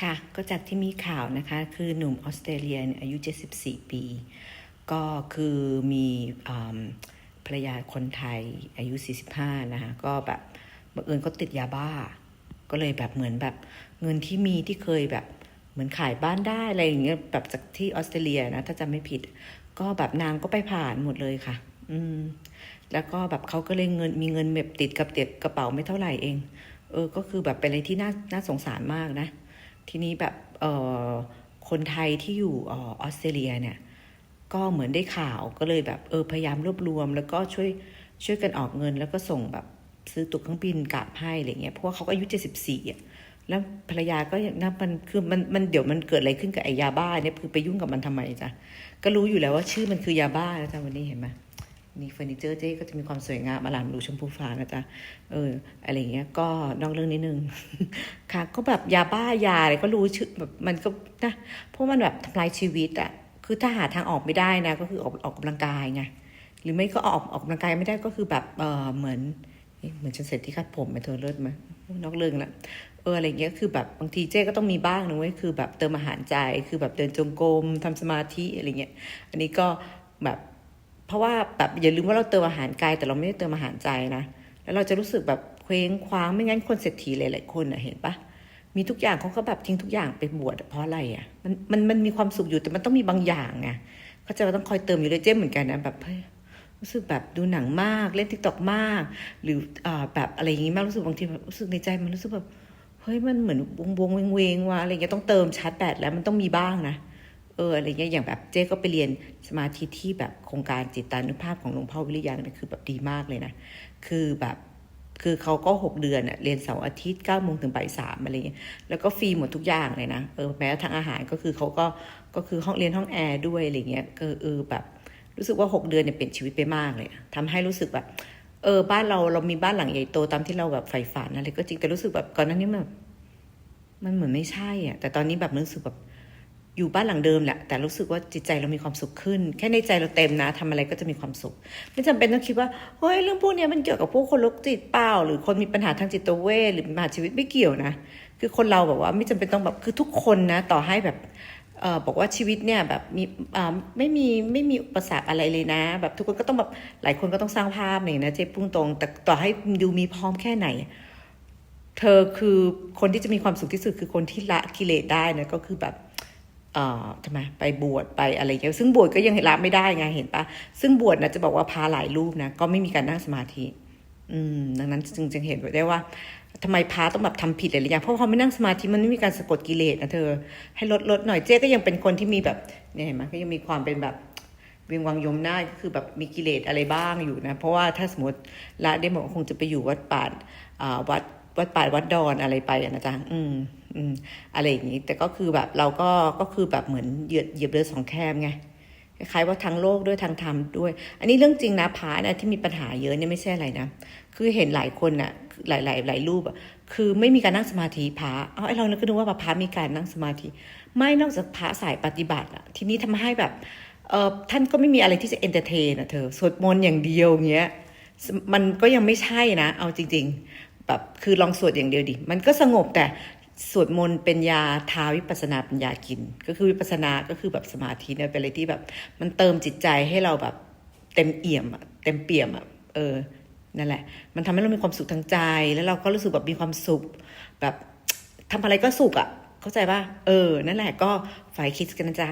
ค่ะก็จากที่มีข่าวนะคะ คือหนุ่มออสเตรเลียเนี่ยอายุ 74 ปี ก็คือมีภรรยาคนไทยอายุ 45 นะคะ ก็แบบบังเอิญก็ติดยาบ้า ก็เลยแบบเหมือนแบบเงินที่มีที่เคยแบบเหมือนขายบ้านได้อะไรอย่างเงี้ยแบบจากที่ออสเตรเลียนะ ถ้าจำไม่ผิด ก็แบบนางก็ไปผ่านหมดเลยค่ะ อืม แล้วก็แบบเขาก็เลยเงินมีเงินแบบติดกับเต็บกระเป๋าไม่เท่าไหร่เอง เออ ก็คือแบบเป็นอะไรที่น่าน่าสงสารมากนะ ทีนี้แบบเออคนไทยที่อยู่ออสเตรเลียเนี่ยก็เหมือนได้ข่าวก็เลยแบบเออพยายามรวบรวม แล้วก็ช่วยช่วยกันออกเงิน แล้วก็ส่งแบบซื้อตั๋วเครื่องบินกลับให้อะไรเงี้ยเพราะว่าเขาก็อายุเจ็ดสิบสี่อะแล้วภรรยาก็ยังนับมันคือมันมันเดี๋ยวมันเกิดอะไรขึ้นกับไอ้ยาบ้าเนี่ยคือไปยุ่งกับมันทำไมจ๊ะก็รู้อยู่แล้วว่าชื่อมันคือยาบ้านะจ๊ะวันนี้เห็นไหม นี่เฟอร์นิเจอร์เจ๊ก็จะมีความสวยงามอลามดูชมพูฟ้านะจ๊ะเอออะไรเงี้ยก็นอกเรื่องนิดนึงค่ะ ก็แบบยาบ้ายาอะไรก็รู้ชื่อแบบมันก็นะเพราะมันแบบทำลายชีวิตอะคือถ้าหาทางออกไม่ได้นะ ก็คือออกออกกำลังกายไงหรือไม่ก็ออกออกกำลังกายไม่ได้ก็คือแบบเออเหมือนเหมือนฉันเสร็จที่คัดผมไปเธอเลิศไหมนอกเรื่องละเอออะไรเงี้ยคือแบบบางทีเจ๊ก็ต้องมีบ้างนะเว้ยคือแบบเติมอาหารใจคือแบบเดินจงกรมทำสมาธิอะไรเงี้ยอันนี้ก็แบบ เพราะว่าแบบอย่าลืมว่าเราเติมอาหารกายแต่เราไม่ได้เติมอาหารใจนะ แล้วเราจะรู้สึกแบบเคว้งคว้างไม่งั้นคนเศรษฐีหลายๆคนอะเห็นปะมีทุกอย่างเขาก็แบบทิ้งทุกอย่างไปบวชเพราะอะไรอะมันมันมันมีความสุขอยู่แต่มันต้องมีบางอย่างไงเขาจะต้องคอยเติมอยู่เลยเจ๊เหมือนกันนะแบบเฮ้ยรู้สึกแบบดูหนังมากเล่นทิกตอกมาก หรืออ่าแบบอะไรอย่างงี้มากรู้สึกบางทีแบบรู้สึกในใจมันรู้สึกแบบเฮ้ยมันเหมือนวงวงเวงเวงว่ะอะไรเงี้ยต้องเติมชาร์จแบตแล้วมันต้องมีบ้างนะ เอออะไรเงี้ยอย่างแบบเจ๊ก็ไปเรียนสมาธิที่แบบโครงการจิตตานุภาพของหลวงพ่อวิริยังเนี่ยคือแบบดีมากเลยนะ คือแบบคือเขาก็หกเดือนอะเรียนเสาร์อาทิตย์เก้าโมงถึงบ่ายสามอะไรเงี้ยแล้วก็ฟรีหมดทุกอย่างเลยนะเออแม้ทั่งอาหารก็คือเขาก็ก็คือห้องเรียนห้องแอร์ด้วยอะไรเงี้ยก็เออแบบรู้สึกว่าหกเดือนเนี่ยเปลี่ยนชีวิตไปมากเลยอะทำให้รู้สึกแบบ เออบ้านเราเรามีบ้านหลังใหญ่โตตามที่เราแบบใฝ่ฝันอะไรก็จริงแต่รู้สึกแบบก่อนหน้านี้มันแบบมันเหมือนไม่ใช่อะแต่ตอนนี้แบบรู้สึกแบบ อยู่บ้านหลังเดิมแหละแต่รู้สึกว่าจิตใจเรามีความสุขขึ้น แค่ในใจเราเต็มนะทำอะไรก็จะมีความสุข ไม่จำเป็นต้องคิดว่าเฮ้ยเรื่องพวกนี้มันเกี่ยวกับพวกคนโรคจิตเปล่า หรือคนมีปัญหาทางจิตเวชหรือปัญหาชีวิตไม่เกี่ยวนะ คือคนเราแบบว่าไม่จำเป็นต้องแบบคือทุกคนนะ ต่อให้แบบเออบอกว่าชีวิตเนี่ยแบบมีอ่าไม่มีไม่มีอุปสรรคอะไรเลยนะ แบบทุกคนก็ต้องแบบหลายคนก็ต้องสร้างภาพเนี่ยนะเจ๊พุ่งตรง แต่ต่อให้ดูมีพร้อมแค่ไหน เธอคือคนที่จะมีความสุขที่สุดคือคนที่ละกิเลสได้นะก็คือแบบ เอ่อทำไมไปบวชไปอะไรเงี้ยซึ่งบวชก็ยังละไม่ได้ไงเห็นปะซึ่งบวชนะจะบอกว่าพาหลายรูปนะก็ไม่มีการนั่งสมาธิ อืม ดังนั้นจึงจึงเห็นได้ว่าทำไมพาต้องแบบทำผิดหลายๆอย่างเพราะพอไม่นั่งสมาธิมันไม่มีการสะกดกิเลสนะเธอ ให้ลดลดหน่อยเจ๊ก็ยังเป็นคนที่มีแบบเนี่ยเห็นไหมก็ยังมีความเป็นแบบวียงวังยมหน้าก็คือแบบมีกิเลสอะไรบ้างอยู่นะ เพราะว่าถ้าสมมติละได้บอกคงจะไปอยู่วัดป่าอ่าวัดวัดป่าวัดดอนอะไรไปนะจ๊ะอืม อืมอะไรอย่างนี้ แต่ก็คือแบบเราก็ก็คือแบบเหมือนเหยียบเหยียบเรือสองแคมไงคล้ายๆว่าทางโลกด้วยทางธรรมด้วย อันนี้เรื่องจริงนะพานะที่มีปัญหาเยอะเนี่ยไม่ใช่อะไรนะ คือเห็นหลายคนน่ะหลายหลายหลายรูปอะคือไม่มีการนั่งสมาธิพระเอาไอ้เราเนี่ยก็นึกว่าพระมีการนั่งสมาธิ ไม่นอกจากพระสายปฏิบัติอะทีนี้ทำให้แบบเออท่านก็ไม่มีอะไรที่จะเอนเตอร์เทนอะเธอสวดมนต์อย่างเดียวเงี้ยมันก็ยังไม่ใช่นะ เอาจริง ๆ แบบคือลองสวดอย่างเดียวดิมันก็สงบแต่ สวดมนต์เป็นยาทาวิปัสนาเป็นยากิน ก็คือวิปัสสนาก็คือแบบสมาธิเนี่ยเป็นอะไรที่แบบ มันเติมจิตใจให้เราแบบเต็มเอี่ยมอะเต็มเปี่ยมอะเออนั่นแหละ มันทำให้เรามีความสุขทางใจ แล้วเราก็รู้สึกแบบมีความสุข แบบทำอะไรก็สุขอะเข้าใจป่ะเออ นั่นแหละก็ฝ่ายคิดกันนะจ๊ะ